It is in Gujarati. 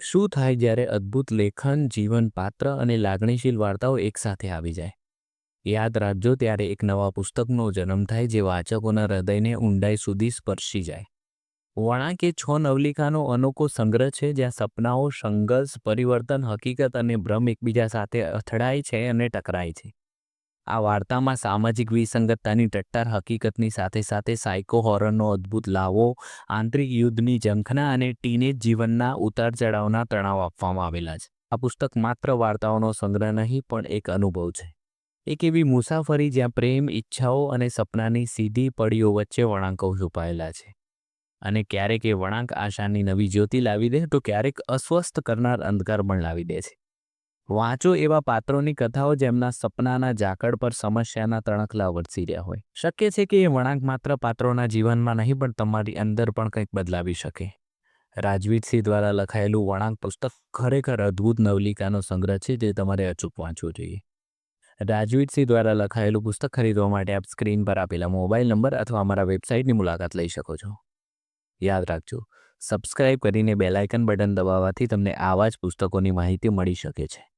શું થાય જ્યારે અદ્ભુત લેખન, જીવન પાત્ર અને લાગણીશીલ વાર્તાઓ એકસાથે આવી જાય? યાદ રાખજો, ત્યારે એક નવા પુસ્તકનો જન્મ થાય જે વાચકોના હૃદયને ઊંડાઈ સુધી સ્પર્શી જાય. વળાંક એ છ નવલિકાનો અનોખો સંગ્રહ છે, જ્યાં સપનાઓ, સંઘર્ષ, પરિવર્તન, હકીકત અને ભ્રમ એકબીજા સાથે અથડાય છે અને ટકરાય છે. આ વાર્તામાં સામાજિક વિસંગતતાની ટટ્ટાર હકીકતની સાથે સાથે સાયકો હોરરનો અદ્ભુત લાવો, આંતરિક યુદ્ધની ઝંખના અને ટીનેજ જીવનના ઉતાર ચઢાવના તણાવ આપવામાં આવેલા છે. આ પુસ્તક માત્ર વાર્તાઓનો સંગ્રહ નહીં, પણ એક અનુભવ છે. એક એવી મુસાફરી જ્યાં પ્રેમ, ઈચ્છાઓ અને સપનાની સીધી પડીઓ વચ્ચે વળાંકો છુપાયેલા છે. અને ક્યારેક એ વળાંક આશાની નવી જ્યોતિ લાવી દે તો ક્યારેક અસ્વસ્થ કરનાર અંધકાર પણ લાવી દે છે. વાંચો એવા પાત્રોની કથાઓ જેમના સપનાના ઝાકળ પર સમસ્યાના તણખલા વરસી રહ્યા હોય. શક્ય છે કે એ વળાંક માત્ર પાત્રોના જીવનમાં નહીં, પણ તમારી અંદર પણ કંઈક બદલાવી શકે. રાજવીરસિંહ દ્વારા લખાયેલું વળાંક પુસ્તક ખરેખર અદ્ભુત નવલિકાનો સંગ્રહ છે જે તમારે અચૂક વાંચવું જોઈએ. રાજવીરસિંહ દ્વારા લખાયેલું પુસ્તક ખરીદવા માટે આપ સ્ક્રીન પર આપેલા મોબાઈલ નંબર અથવા અમારા વેબસાઇટની મુલાકાત લઈ શકો છો. યાદ રાખજો, સબસ્ક્રાઇબ કરીને બેલાઇકન બટન દબાવવાથી તમને આવા જ પુસ્તકોની માહિતી મળી શકે છે.